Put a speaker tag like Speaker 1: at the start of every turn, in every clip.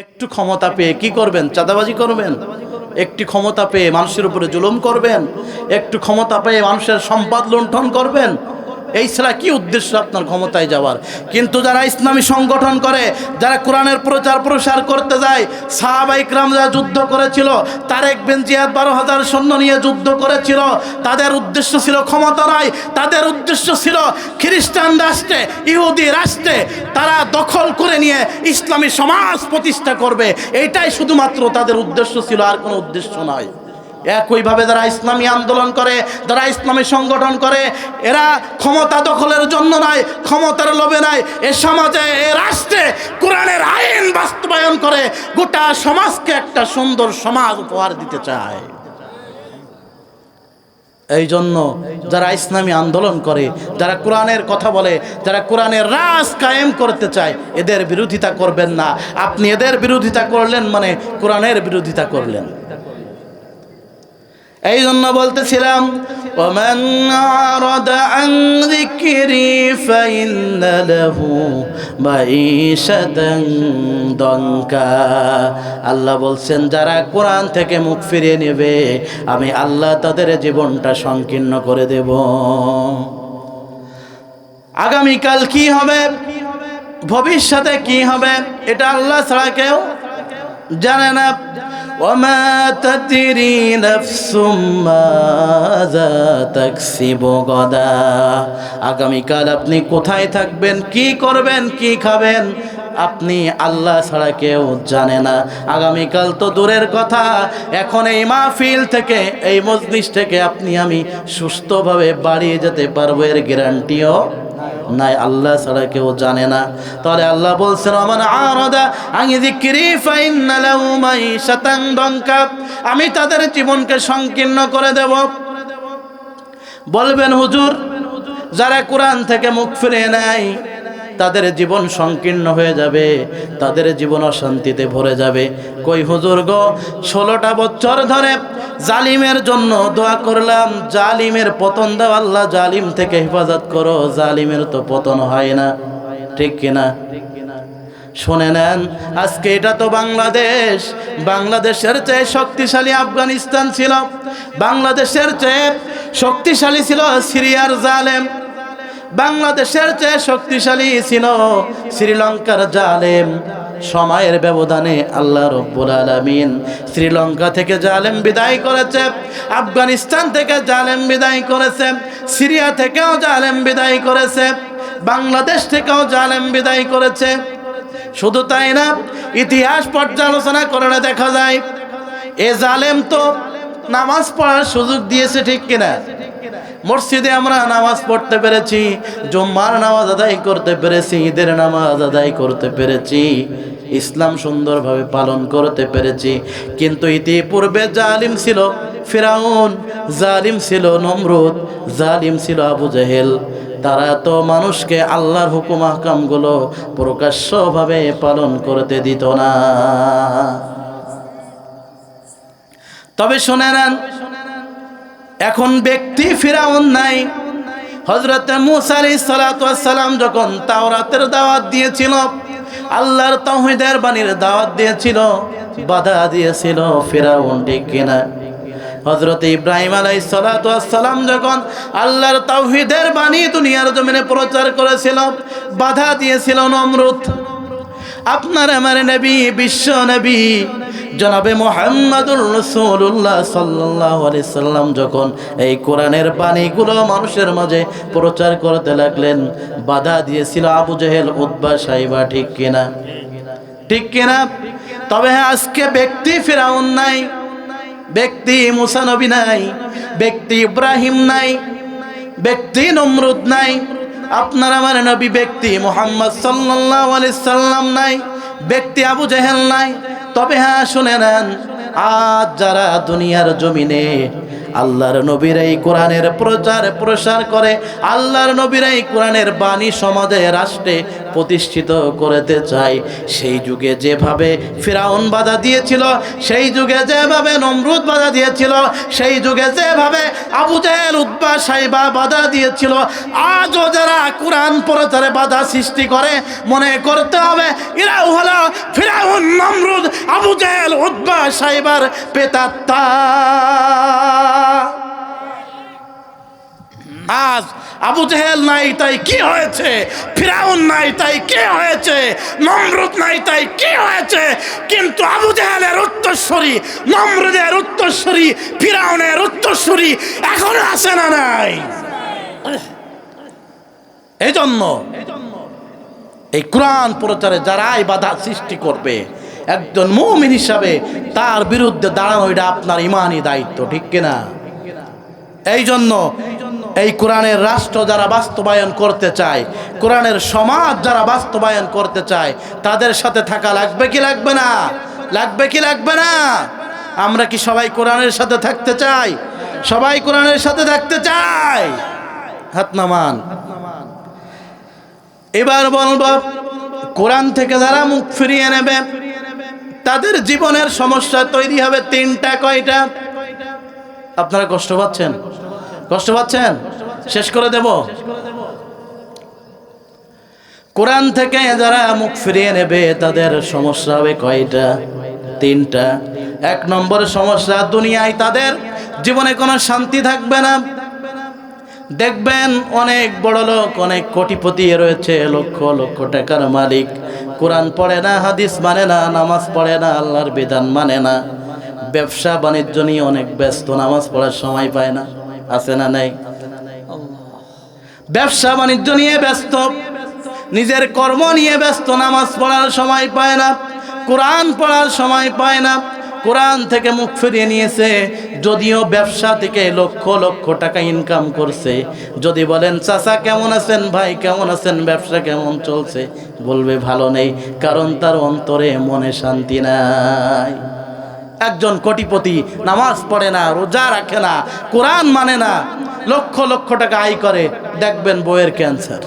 Speaker 1: একটু ক্ষমতা পেয়ে কি করবেন? চাঁদাবাজি করবেন? একটি ক্ষমতা পেয়ে মানুষের উপরে জুলুম করবেন? একটু ক্ষমতা পেয়ে মানুষের সম্পাদ লুণ্ঠন করবেন? এই ছাড়া কি উদ্দেশ্য আপনার ক্ষমতায় যাওয়ার? কিন্তু যারা ইসলামী সংগঠন করে, যারা কোরআনের প্রচার প্রসার করতে যায় সাহাবাইকরাম যারা যুদ্ধ করেছিল, তারেক বেন জিয়াদ বারো হাজার সৈন্য নিয়ে যুদ্ধ করেছিল, তাদের উদ্দেশ্য ছিল ক্ষমতা নয় তাদের উদ্দেশ্য ছিল খ্রিস্টান রাষ্ট্রে, ইহুদি রাষ্ট্রে তারা দখল করে নিয়ে ইসলামী সমাজ প্রতিষ্ঠা করবে। এইটাই শুধুমাত্র তাদের উদ্দেশ্য ছিল, আর কোনো উদ্দেশ্য নয় একইভাবে যারা ইসলামী আন্দোলন করে, যারা ইসলামী সংগঠন করে, এরা ক্ষমতা দখলের জন্য নয় ক্ষমতার লোভে নয় এ সমাজে, এ রাষ্ট্রে কোরআনের আইন বাস্তবায়ন করে গোটা সমাজকে একটা সুন্দর সমাজ উপহার দিতে চায়। এই জন্য যারা ইসলামী আন্দোলন করে, যারা কোরআনের কথা বলে, যারা কোরআনের রাজ কায়েম করতে চায়, এদের বিরোধিতা করবেন না। আপনি এদের বিরোধিতা করলেন মানে কোরআনের বিরোধিতা করলেন। এই জন্য বলতেছিলাম ومن أعرض عن ذكري فإن له معيشة ضنكا আল্লাহ বলছেন যারা কোরআন থেকে মুখ ফিরিয়ে নেবে আমি আল্লাহ তাদের জীবনটা সংকীর্ণ করে দেব আগামীকাল কি হবে ভবিষ্যতে কি হবে এটা আল্লাহ ছাড়া কেউ জানে না وما تدري نفس ماذا تكسب غدا আগামীকাল আপনি কোথায় থাকবেন কি করবেন কি খাবেন আপনি আল্লাহ ছাড়া কেউ জানে না আগামীকাল তো দূরের কথা এখন এই মাহফিল থেকে এই মজলিস থেকে আপনি আমি সুস্থভাবে বাড়িয়ে যেতে পারবো এর গ্যারান্টিও নাই, আল্লাহ ছাড়া কেউ জানে না। তাহলে আল্লাহ বলছেন আমার আরদা আমি আমি তাদের জীবনকে সংকীর্ণ করে দেব। বলবেন, হুজুর, যারা কোরআন থেকে মুখ ফিরে নেয় তাদের জীবন সংকীর্ণ হয়ে যাবে, তাদের জীবন অশান্তিতে ভরে যাবে। কই হুজুর গো, ষোলোটা বছর ধরে জালিমের জন্য দোয়া করলাম, জালিমের পতন দাও আল্লাহ, জালিম থেকে হেফাজত করো, জালিমের তো পতন হয় না। ঠিক কিনা? শুনে নেন, আজকে এটা তো বাংলাদেশ। বাংলাদেশের চেয়ে শক্তিশালী আফগানিস্তান ছিল, বাংলাদেশের চেয়ে শক্তিশালী ছিল সিরিয়ার জালেম। বাংলাদেশের চেয়ে শক্তিশালী ছিল শ্রীলঙ্কার জালেম। সময়ের ব্যবধানে আল্লাহ রব্বুল আলমিন শ্রীলঙ্কা থেকে জালেম বিদায় করেছে, আফগানিস্তান থেকে জালেম বিদায় করেছে, সিরিয়া থেকেও জালেম বিদায় করেছে, বাংলাদেশ থেকেও জালেম বিদায় করেছে। শুধু তাই না, ইতিহাস পর্যালোচনা করলে দেখা যায়, এ জালেম তো নামাজ পড়ার সুযোগ দিয়েছে ঠিক কিনা? মসজিদে আমরা নামাজ পড়তে পেরেছি, জুম্মার নামাজ আদায় করতে পেরেছি, ঈদের নামাজ আদায় করতে পেরেছি, ইসলাম সুন্দরভাবে পালন করতে পেরেছি। কিন্তু ইতিপূর্বে জালিম ছিল ফিরাউন, জালিম ছিল নমরুদ, জালিম ছিল আবু জাহেল। তারা তো মানুষকে আল্লাহর হুকুম আহকামগুলো প্রকাশ্যভাবে পালন করতে দিত না। তবে শুনে নেন এখন ব্যক্তি ফিরাউন নাই। হজরত মুসা আলী সালাম যখন তাওরাতের দাওয়াত দিয়েছিল, আল্লাহর তহিদের বাণীর দাওয়াত দিয়েছিল, বাধা দিয়েছিল ফিরাউন, ঠিক কিনা? হজরত ইব্রাহিম আলাই সালাম যখন আল্লাহর তাওহিদের বাণী দুনিয়ার জমিনে প্রচার করেছিল, বাধা দিয়েছিল নমরুদ। আপনার আমার নবী, বিশ্ব নবী জনাবে মোহাম্মদুর রসুল্লাহ সাল্লাহ সাল্লাম যখন এই কোরআনের বাণীগুলো মানুষের মাঝে প্রচার করতে লাগলেন, বাধা দিয়েছিল আবু জেহেল উদ্বা সাইবা, ঠিক কিনা? ঠিক কিনা? তবে হ্যাঁ আজকে ব্যক্তি ফেরাউন নাই, ব্যক্তি মুসানবী নাই, ব্যক্তি ইব্রাহিম নাই, ব্যক্তি নমরুদ নাই, আপনার আমার নবী ব্যক্তি মোহাম্মদ সাল্লাহ সাল্লাম নাই ব্যক্তি আবু জেহেল নাই। তবে হ্যাঁ শুনে নেন আজ যারা দুনিয়ার জমিনে আল্লাহর নবীর এই কোরআনের প্রচার প্রসার করে, আল্লাহর নবীর এই কোরআনের বাণী সমাজে, রাষ্ট্রে প্রতিষ্ঠিত করতে চায়, সেই যুগে যেভাবে ফিরাউন বাধা দিয়েছিল, সেই যুগে যেভাবে নমরুদ বাধা দিয়েছিল, সেই যুগে যেভাবে আবু জাহেল উদ্বা সাইবা বাধা দিয়েছিল, আজও যারা কোরআন প্রচারে বাধা সৃষ্টি করে, মনে করতে হবে, এরাও হলো ফিরাউন, নমরুদ, আবু জাহেল উদ্বা সাইবার পেতাত্তা। আজ আবু জাহেল নাই, তাই কি হয়েছে? ফিরাউন নাই, তাই কি হয়েছে? নমরুদ নাই, তাই কি হয়েছে? কিন্তু আবু জাহেলের উত্তরস্বরী নমরুদের উত্তরস্বরী ফিরাউনের উত্তরস্বরী এখনও আছে না নাই। এই জন্য এই কোরআন প্রচারে যারাই বাধা সৃষ্টি করবে একজন মৌমিন হিসাবে তার বিরুদ্ধে দাঁড়ানো এটা আপনার ইমানই দায়িত্ব, ঠিক কিনা? এই জন্য এই কোরআনের রাষ্ট্র যারা বাস্তবায়ন করতে চায়, কোরআনের সমাজ যারা বাস্তবায়ন করতে চায়, তাদের সাথে থাকা লাগবে কি লাগবে না? লাগবে কি লাগবে না? আমরা কি সবাই কোরআনের সাথে থাকতে চাই? সবাই কোরআনের সাথে থাকতে চাই হাত নামান। এবার বলব, কোরআন থেকে যারা মুখ ফিরিয়ে নেবে তাদের জীবনের সমস্যা তৈরি হবে তিনটা কয়টা? আপনারা কষ্ট পাচ্ছেন? কষ্ট পাচ্ছেন? শেষ করে দেব। কোরআন থেকে যারা মুখ ফিরিয়ে নেবে, তাদের সমস্যা হবে কয়টা? তিনটা। এক নম্বর সমস্যা, দুনিয়ায় তাদের জীবনে কোনো শান্তি থাকবে না। দেখবেন অনেক বড় লোক, অনেক কোটিপতি রয়েছে, লক্ষ লক্ষ টাকার মালিক। কোরআন পড়ে না, হাদিস মানে না, নামাজ পড়ে না, আল্লাহর বিধান মানে না। ব্যবসা বাণিজ্য নিয়ে অনেক ব্যস্ত, নামাজ পড়ার সময় পায় না। আছে না নাই? ব্যবসা বাণিজ্য নিয়ে ব্যস্ত, নিজের কর্ম নিয়ে ব্যস্ত, নামাজ পড়ার সময় পায় না, কোরআন পড়ার সময় পায় না। কোরআন থেকে মুখ ফিরিয়ে নিয়েছে যদিও ব্যবসা থেকে লক্ষ লক্ষ টাকা ইনকাম করছে, যদি বলেন, চাচা কেমন আছেন ভাই? কেমন আছেন? ব্যবসা কেমন চলছে? বলবে, ভালো নেই, কারণ তার অন্তরে মনে শান্তি নাই। একজন কোটিপতি নামাজ পড়ে না, রোজা রাখে না, কোরআন মানে না, লক্ষ লক্ষ টাকা আয় করে। দেখবেন বইয়ের ক্যান্সার।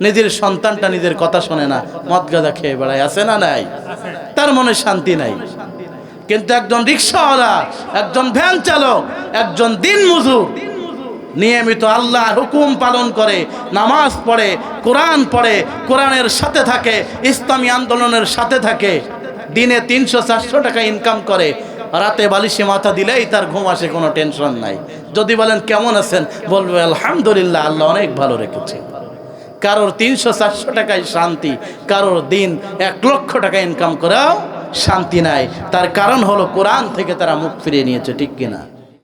Speaker 1: নিজের সন্তানটা নিজের কথা শোনে না, মদ গাঁজা খেয়ে বেড়ায়, আছে না নাই? তার মনে শান্তি নাই। কিন্তু একজন রিক্সাওয়ালা, একজন ভ্যান চালক, একজন দিন মজুর, নিয়মিত আল্লাহর হুকুম পালন করে, নামাজ পড়ে, কোরআন পড়ে, কোরআনের সাথে থাকে, ইসলামী আন্দোলনের সাথে থাকে, দিনে তিনশো চারশো টাকা ইনকাম করে, রাতে বালিশে মাথা দিলেই তার ঘুম আসে, কোনো টেনশন নাই। যদি বলেন, কেমন আছেন? বলবে, আলহামদুলিল্লাহ, আল্লাহ অনেক ভালো রেখেছে। কারোর তিনশো চারশো টাকায় শান্তি, কারোর দিন এক লক্ষ টাকা ইনকাম করেও শান্তি নাই। তার কারণ হলো কোরআন থেকে তারা মুখ ফিরিয়ে নিয়েছে ঠিক কিনা?